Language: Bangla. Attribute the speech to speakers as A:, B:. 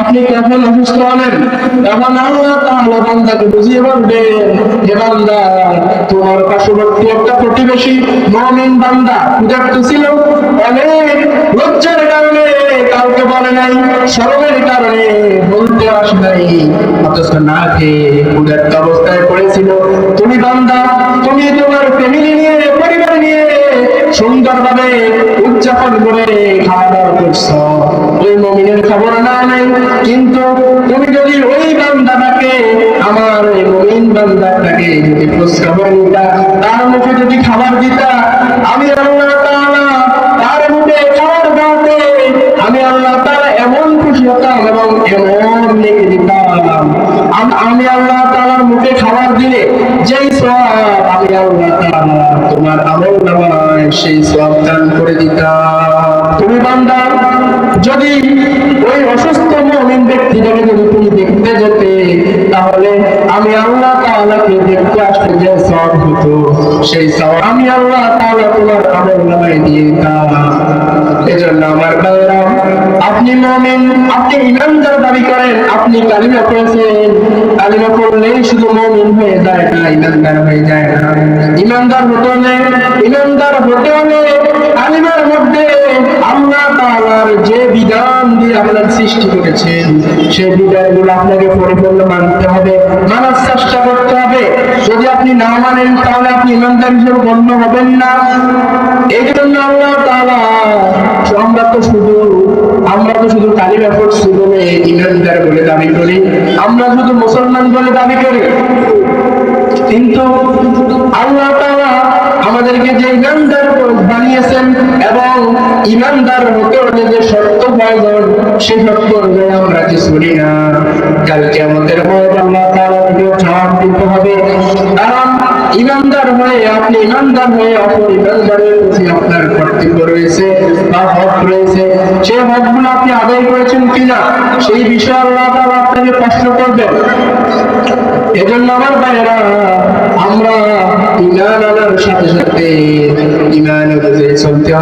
A: আপনি কখন অসুস্থ হলেন? আল্লাহ তাআলা বান্দাকে বুঝিয়ে বলবেন হে বান্দা, তোমার পার্শ্ববর্তী একটা প্রতিবেশী বান্দা ছিল। অনেক লজ্জার কারণে কাউকে বলে নাই কারণে বলতে আসে নাই। অথচ না খেয়ে অবস্থায় পড়েছিল। তুমি বান্দা, তুমি তোমার ফ্যামিলি নিয়ে, পরিবার নিয়ে সুন্দরভাবে উদযাপন করে খাওয়া দাওয়া করছ। ওই মমিনের খবর না নাই। কিন্তু তুমি যদি ওই বান্দাটাকে, আমার ওই মমিন বান্দাটাকে যদি খোঁজ নিতা তার মুখে যদি খাবার দিতা, আমি আল্লাহ তাআলা তার মুখে খাবার দাওয়াতে, আমি আল্লাহ তাআলা এমন খুশি হতাম এবং এমন লিখে দিতাম। আমি আল্লাহ তাআলার মুখে খাবার দিলে, যেই সওয়াব আমি আল্লাহ তাআলা তোমার আমল নামায়, সেই সওয়াব দান করে দিতাম। তুমি বান্দা যদি ওই অসুস্থ মুমিন ব্যক্তিটাকে যদি তুমি দেখতে যেতে, তাহলে আমি আল্লাহ তাআলাকে দেখতে আসতে যে সওয়াব হতো, সেই সওয়াব আমি আল্লাহ তাআলা তোমার আমল নামায় দিয়ে এজন্য আমার আপনি মুমিন, আপনি ইমানদার দাবি করেন, আপনি কালিমা পড়েছেন। কালিমা পড়লেই শুধু মুমিন হয়ে যায় না, ইমানদার হয়ে যায় না। ইমানদার হতে হলে ইমানদার হতে হলে সৃষ্টি করেছেন সেই বিধানগুলো আপনাকে পরিপূর্ণ মানতে হবে। মানার চেষ্টা করতে হবে। যদি আপনি না মানেন, তাহলে আপনি ইমানদার হিসেবে গণ্য হবেন না। এই জন্য আল্লাহ তাআলা, আমরা তো শুধু, আমরা তো শুধু কালিমা পড়ছি বলে ইমানদার বলে দাবি করি। আমরা শুধু মুসলমান বলে দাবি করি। কিন্তু আল্লাহ তাআলা আমাদেরকে যে ইমানদার বানিয়েছেন এবং ইমানদার হতে হলে যে শর্ত প্রয়োজন সেই শর্ত অনুযায়ী আমরা কি শুনি না। কালকে আমাদের দিতে হবে। কারণ ইমানদার হয়ে, আপনি ইমানদার হয়ে অপর ইমানদারের প্রতি আপনার রয়েছে, বা হক রয়েছে। হকগুলো আপনি আদায় করেছেন কিনা, সেই বিষয়ে আল্লাহ তাআলা আপনাকে প্রশ্ন করবেন। এজন্য আমার আমরা ইমান আনার সাথে সাথে ইমান চলতে